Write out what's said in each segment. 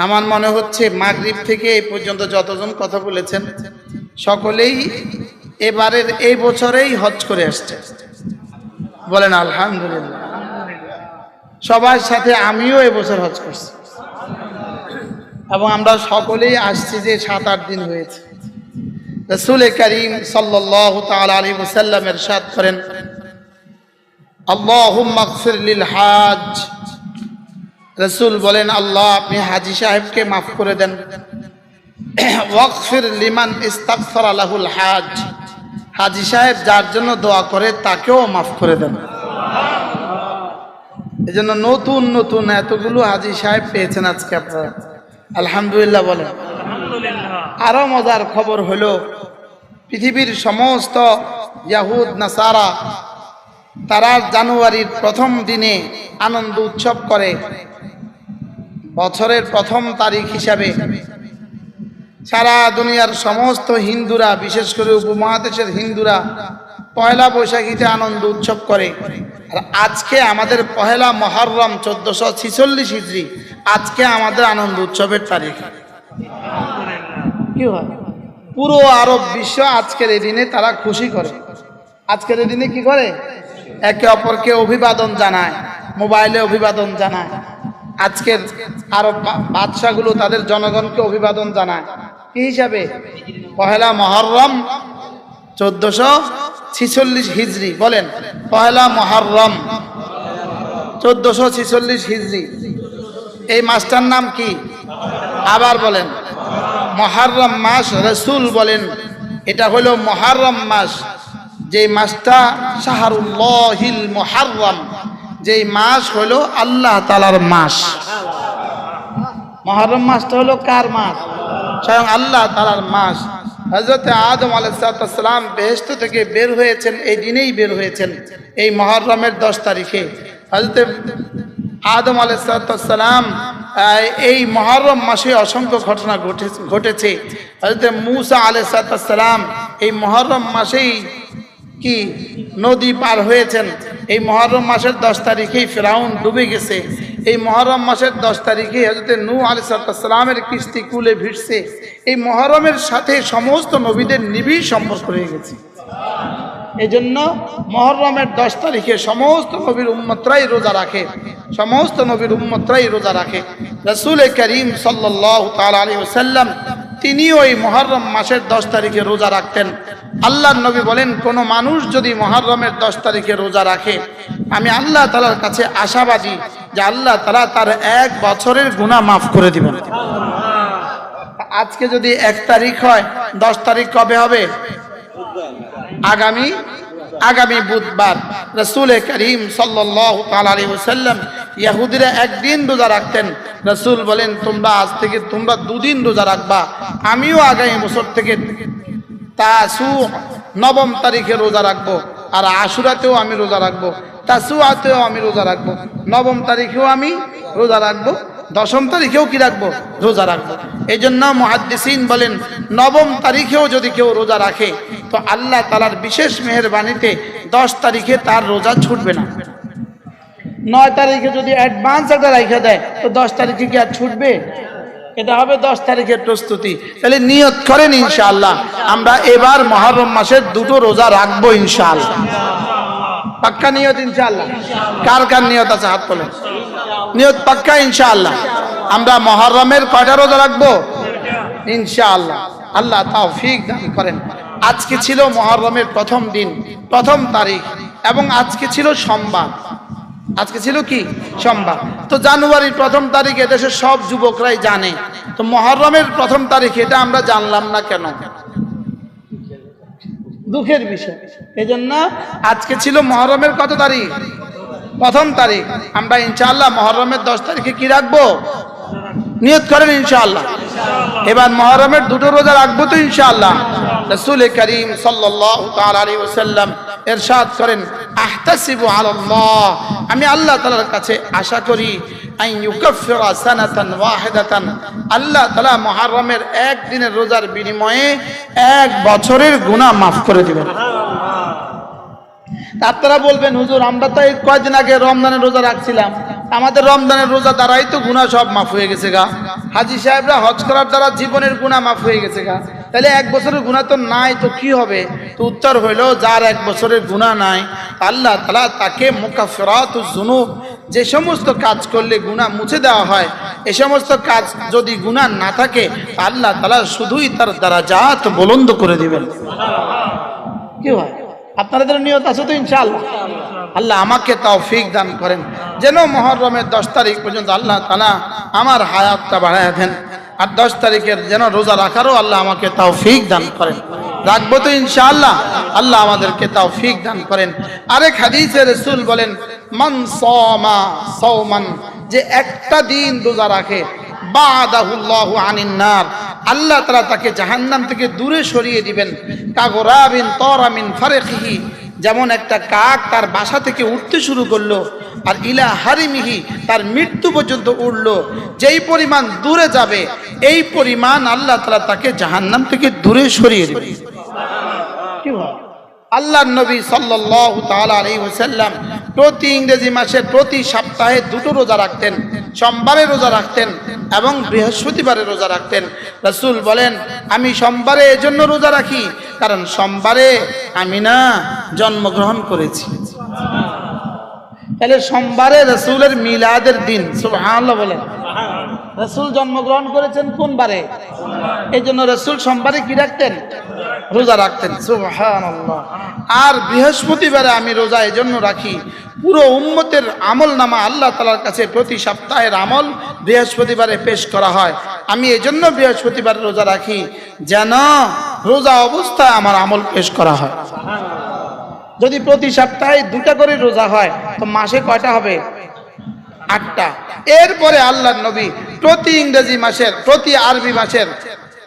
আমার মনে হচ্ছে মাগরিব থেকে এই পর্যন্ত যতজন কথা বলেছেন, সকলেই এবারের এই বছরেই হজ করে আসছে। বলেন, আলহামদুলিল্লাহ। সবার সাথে আমিও এবছর হজ করছি। এবং আমরা সকলেই আসছি যে সাত আট দিন হয়েছে। রসুল করিম সাল্লাহ তাল আলী করেন আল্লাহ লিল হাজ। রসুল বলেন আল্লাহ আপনি হাজি সাহেবকে মাফ করে দেন। ওয়াকফির লিমান ইস্তাকফর আলাহুল হাজ। হাজি সাহেব যার জন্য দোয়া করে তাকেও মাফ করে দেন। এই জন্য নতুন নতুন এতগুলো হাজি সাহেব পেয়েছেন আজকে আপনারা। আলহামদুলিল্লাহ বলেন। আরও মজার খবর হলো পৃথিবীর সমস্ত ইয়াহুদ নাসারা তারা জানুয়ারির প্রথম দিনে আনন্দ উৎসব করে। বছরের প্রথম তারিখ হিসাবে। সারা দুনিয়ার সমস্ত হিন্দুরা, বিশেষ করে উপমহাদেশের হিন্দুরা পয়লা বৈশাখীতে আনন্দ উৎসব করে। আর আজকে আমাদের পহেলা মহরম চোদ্দশো ছিচল্লিশ হিজড়ি, আজকে আমাদের আনন্দ উৎসবের তারিখ। কি হয়? পুরো আরব বিশ্ব আজকের এই দিনে তারা খুশি করে। আজকের এই দিনে কি করে? একে অপরকে অভিবাদন জানায়, মোবাইলে অভিবাদন জানায়। আজকের আরব বাদশাহগুলো তাদের জনগণকে অভিবাদন জানায়। কি হিসাবে? পহেলা মহরম চোদ্দশো ছিচল্লিশ হিজড়ি বলেন। পহেলা মহরম চোদ্দশো ছিচল্লিশ হিজড়ি এই মাসটার নাম কি? আবার বলেন। মহারম মাস রসুল বলেন, এটা হলো মহারম মাস। যে মাসটা শাহরুল্লাহিল মহারম। যেই মাস হলো আল্লাহ তালার মাস। মহরম মাসটা হলো কার মাস? স্বয়ং আল্লাহ তালার মাস। হজরত আদম আলাইসালাম বেহেস্ত থেকে বের হয়েছেন, এই দিনেই বের হয়েছেন, এই মহরমের দশ তারিখে। হজরত আদম আলাইসালাম এই মহরম মাসে অসংখ্য ঘটনা ঘটে ঘটেছে। হজরত মুসা আলাইসালাম এই মহরম মাসেই কি নদী পার হয়েছেন। এই মহরম মাসের দশ তারিখেই ফেরাউন ডুবে গেছে। এই মহরম মাসের দশ তারিখে হজরত নূ আলি সালামের কিস্তি কুলে ভিড়ছে। এই মহরমের সাথে সমস্ত নবীদের নিবিড় সম্পর্ক হয়ে গেছে। এই জন্য মহরমের দশ তারিখে সমস্ত নবীর উম্মতরাই রোজা রাখে। সমস্ত নবীর উম্মতরাই রোজা রাখে। রসুল করিম সাল্লাহ তাল আলী ওসাল্লাম তিনিও এই মহরম মাসের দশ তারিখে রোজা রাখতেন। আল্লাহ নবী বলেন, কোনো মানুষ যদি মহরমের দশ তারিখে রোজা রাখে, আমি আল্লাহ তালার কাছে আশাবাদী যে আল্লাহ তালা তার এক বছরের গুণা মাফ করে দিবেন। আজকে যদি এক তারিখ হয়, দশ তারিখ কবে হবে? আগামী আগামী বুধবার। রসুল করিম সাল্লাম ইয়াহুদিরা একদিন রোজা রাখতেন। রসুল বলেন, তোমরা আজ থেকে, তোমরা দুদিন রোজা রাখবা। আমিও আগামী বছর থেকে তাসু নবম তারিখে রোজা রাখব। আর আশুরাতেও আমি রোজা রাখব। তাসুয়াতেও আমি রোজা রাখব। নবম তারিখেও আমি রোজা রাখব। দশম তারিখেও কি রাখব? রোজা রাখব। এই জন্য মহাদ্দিসিন বলেন, নবম তারিখেও যদি কেউ রোজা রাখে, তো আল্লাহ তালার বিশেষ মেহরবানিতে দশ তারিখে তার রোজা ছুটবে না। নয় তারিখে যদি অ্যাডভান্স একটা রেখে দেয়, তো দশ তারিখে কি আর ছুটবে? এটা হবে দশ তারিখের প্রস্তুতি। তাহলে নিয়ত করেন ইনশাআল্লাহ। আমরা এবার মহরম মাসের দুটো রোজা রাখব ইনশাআল্লাহ। পাক্কা নিয়ত ইনশাআল্লাহ? কার কার নিয়ত আছে? হাত তোলে নিয়ত পাক্কা ইনশাআল্লাহ। আমরা মহরমের কয়টা রোজা রাখব? ইনশাআল্লাহ। আল্লাহ তাওফিক দান করেন। আজকে ছিল মহরমের প্রথম দিন, প্রথম তারিখ, এবং আজকে ছিল সোমবার। আজকে ছিল কি? সোমবার। তো জানুয়ারির প্রথম তারিখে দেশের সব যুবকরাই জানে। তো মহরমের প্রথম তারিখ এটা আমরা জানলাম না কেন? দুঃখের বিষয়। এই জন্য আজকে ছিল মহরমের কত তারিখ? প্রথম তারিখ। আমরা ইনশাল্লাহ মহরমের দশ তারিখে কি রাখব? নিয়ত করেন ইনশাআল্লাহ। এবার মহরমের দুটো রোজা রাখব তো ইনশাআল্লাহ। রসুল করিম ওয়াসাল্লাম ইরশাদ করেন, আহতাসিবু আলাল্লাহ। আমি আল্লাহ তাআলার কাছে আশা করি আল্লাহ তাআলা মুহররমের এক দিনের রোজার বিনিময়ে এক বছরের গুনাহ মাফ করে দিবেন। আপনারা বলবেন, হুজুর, আমরা তো এই কয়দিন আগে রমজানের রোজা রাখছিলাম। আমাদের রমজানের রোজা দ্বারাই তো গুণা সব মাফ হয়ে গেছে গা। হাজি সাহেবরা হজ করার দ্বারা জীবনের গুণা মাফ হয়ে গেছে গা। তাহলে এক বছরের গুণা তো নাই, তো কি হবে? তো উত্তর হইল, যার এক বছরের গুণা নাই, আল্লাহ তালা তাকে মুকাফরাত জুনুব যে সমস্ত কাজ করলে গুণা মুছে দেওয়া হয়, এ সমস্ত কাজ যদি গুণা না থাকে, আল্লাহ তালা শুধুই তার দ্বারা জাত বলন্দ করে দিবেন। কি হয়? আপনাদের নিয়ত আছে তো ইনশাআল্লাহ। আল্লাহ আমাকে তৌফিক দান করেন। যেন মহরমের দশ তারিখ পর্যন্ত আল্লাহ তালা আমার হায়াতটা বাড়ায় দেন। আর দশ তারিখের যেন রোজা রাখারও আল্লাহ আমাকে তৌফিক দান করেন। রাখব তো ইনশাআল্লাহ। আল্লাহ আমাদেরকে তৌফিক দান করেন। আরেক হাদিসে রসুল বলেন, মান সমা সৌমান যে একটা দিন রোজা রাখে, বাদাহুল্লাহু আনিন নার। আল্লাহ তাআলা তাকে জাহান্নাম থেকে দূরে সরিয়ে দিবেন। কাগরাবিন তরামিন ফারেখিহি যেমন একটা কাক তার বাসা থেকে উঠতে শুরু করল আর ইলা হারিমিহি তার মৃত্যু পর্যন্ত উঠল যেই পরিমাণ দূরে যাবে, এই পরিমাণ আল্লাহ তাআলা তাকে জাহান্নাম থেকে দূরে সরিয়ে দিবে? আল্লাহর নবী ওয়াসাল্লাম প্রতি ইংরেজি মাসের প্রতি সপ্তাহে দুটো রোজা রাখতেন, সোমবারে রোজা রাখতেন এবং বৃহস্পতিবারে রোজা রাখতেন রসুল বলেন, আমি সোমবারে এজন্য রোজা রাখি কারণ সোমবারে আমি না জন্মগ্রহণ করেছি। তাহলে সোমবারে রসুলের মিলাদের দিন, সুবহানাল্লাহ বলেন। রসুল জন্মগ্রহণ করেছেন কোন বারে? এই জন্য রসুল সোমবারে কি রাখতেন? রোজা রাখতেন আর বৃহস্পতিবারে আমি রোজা এজন্য রাখি। পুরো উম্মতের আমল নামা আল্লাহ তালার কাছে প্রতি সপ্তাহের আমল বৃহস্পতিবারে পেশ করা হয়। আমি এজন্য বৃহস্পতিবারে রোজা রাখি। যেন রোজা অবস্থায় আমার আমল পেশ করা হয়। যদি প্রতি সপ্তাহে দুটা করে রোজা হয়, তো মাসে কয়টা হবে? আটটা। এরপরে আল্লাহ নবী প্রতি ইংরেজি মাসের, প্রতি আরবি মাসের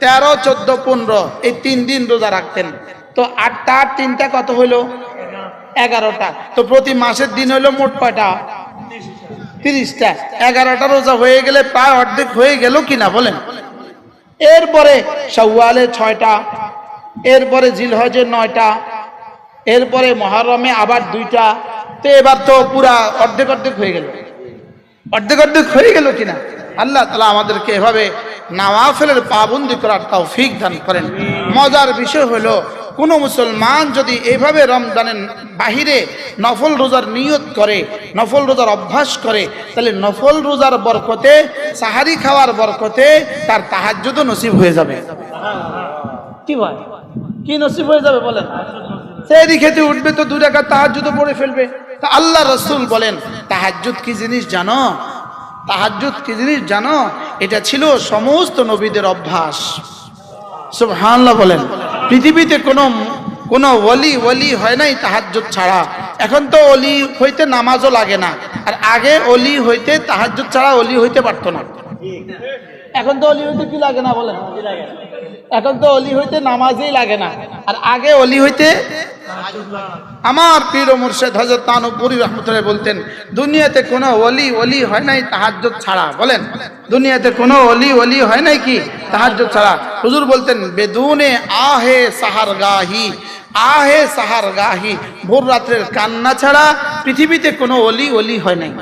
তেরো, চোদ্দ, পনেরো এই তিন দিন রোজা রাখতেন। তো আটটা আর তিনটা কত হইল? এগারোটা। তো প্রতি মাসের দিন হইল মোট কয়টা? তিরিশটা। এগারোটা রোজা হয়ে গেলে প্রায় অর্ধেক হয়ে গেল কিনা বলেন? এরপরে সওয়ালে ছয়টা, এরপরে জিলহজে নয়টা, এরপরে মহারমে আবার দুইটা। তো এবার তো পুরা অর্ধেক অর্ধেক হয়ে গেল। অর্ধেক অর্ধেক হয়ে গেল কিনা? আল্লাহ তালা আমাদেরকে এভাবে নাওয়াফেলের পাবন্দি করার তাও ফিক দান করেন। মজার বিষয় হলো কোনো মুসলমান যদি এভাবে রমজানের বাহিরে নফল রোজার নিয়ত করে নফল রোজার অভ্যাস করে তাহলে নফল রোজার বরকতে সাহারি খাওয়ার বরকতে তার তাহাজ্জুদ নসিব হয়ে যাবে। কি ভাই? কি নসিব হয়ে যাবে বলেন? সেরি খেতে উঠবে তো দুই টাকা তাহাজ্জুদ পড়ে ফেলবে। তা আল্লাহ রসুল বলেন তাহাজ্জুদ কি জিনিস জানো? তাহাজ্জুদ কি জিনিস জানো? এটা ছিল সমস্ত নবীদের অভ্যাস। সব সুবহানাল্লাহ বলেন। পৃথিবীতে কোনো কোনো অলি অলি হয় নাই তাহাজ্জুদ ছাড়া। এখন তো অলি হইতে নামাজও লাগে না। আর আগে অলি হইতে, তাহাজ্জুদ ছাড়া অলি হইতে পারত না। এখন তো অলি হইতে কি লাগে না বলেন? এখন তো অলি হইতে নামাজই লাগে না। আর আগে অলি হইতে আমার পীর ও মুর্শেদ হজরত তানুপুরি রহমতুল্লাহ বলতেন, দুনিয়াতে কোনো অলি অলি হয় নাই তাহাজ্জুদ ছাড়া। বলেন, দুনিয়াতে কোনো অলি অলি হয় নাই কি তাহাজ্জুদ ছাড়া? হুজুর বলতেন, বেদুনে আহে সাহার গাহি আহে সাহার গাহি ভোর রাত্রের কান্না ছাড়া পৃথিবীতে কোনো অলি অলি হয় নাই।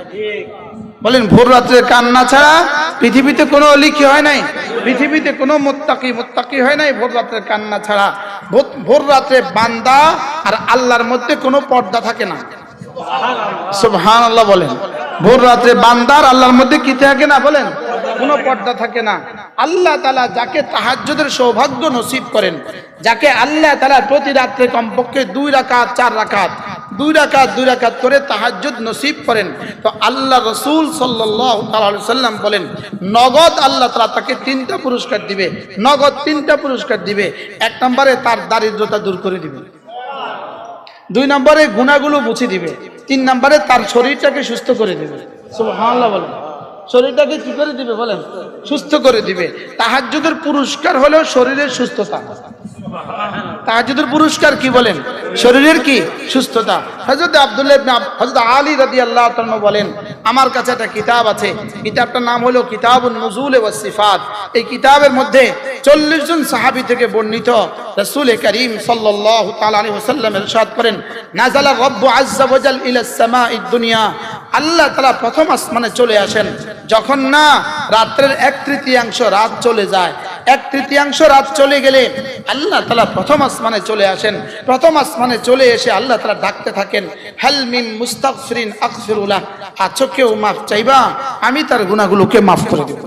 বলেন, ভোর রাত্রের কান্না ছাড়া পৃথিবীতে কোনো অলি কি হয় নাই? পৃথিবীতে কোনো মোত্তাকি মোত্তাকি হয় নাই, ভোর রাত্রের কান্না ছাড়া। ভোর- রাত্রে বান্দা আর আল্লাহর মধ্যে কোনো পর্দা থাকে না। সুবহান আল্লাহ বলেন। ভোর রাত্রে বান্দার আল্লাহর মধ্যে কি থাকে না বলেন? কোনো পর্দা থাকে না। আল্লাহ তালা যাকে তাহাজ্জুদের সৌভাগ্য নসিব করেন, যাকে আল্লাহ তালা প্রতি রাত্রে কমপক্ষে দুই রাকাত, চার রাকাত দুই রাকাত দুই রাকাত করে তাহাজ্জুদ নসিব করেন। তো আল্লাহ রসুল সাল্লাম বলেন, নগদ আল্লাহ তাআলা তাকে তিনটা পুরস্কার দিবে। নগদ তিনটা পুরস্কার দিবে। এক নম্বরে তার দারিদ্রতা দূর করে দিবে। দুই নম্বরে গুণাগুলো মুছে দিবে। তিন নম্বরে তার শরীরটাকে সুস্থ করে দিবে। সুবহানাল্লাহ বলেন। শরীরটাকে কি করে দিবে বলেন? সুস্থ করে দিবে। তাহাজ্জুদের পুরস্কার হলো শরীরের সুস্থতা। তাহাজ্জুদের পুরস্কার কি বলেন? শরীরের কি সুস্থতা? হযরত আব্দুল্লাহ আব- আলী রাদিয়াল্লাহু তাআলা বলেন, আমার কাছে একটা কিতাব আছে। কিতাবটার নাম হলো কিতাবুন নজুল ওয়া সিফাত। এই কিতাবের মধ্যে চল্লিশ জন সাহাবী থেকে বর্ণিত রসুল করিম সাল্লাল্লাহু তাআলা আলাইহি ওয়াসাল্লাম ইরশাদ করেন নাজালা রব্বু আজ্জা ওয়াজাল ইলা সামাঈদ দুনিয়া। আল্লাহ তাআলা প্রথম আসমানে চলে আসেন, যখন না রাত্রের এক তৃতীয়াংশ রাত চলে যায়। এক তৃতীয়াংশ রাত চলে গেলে আল্লাহ তালা প্রথম আসমানে চলে আসেন। প্রথম আসমানে চলে এসে আল্লাহ তালা ডাকতে থাকেন হেলমিন মুস্তাফরিন আকসরুল্লাহ আছো কেউ মাফ চাইবা, আমি তার গুণাগুলোকে মাফ করে দেব।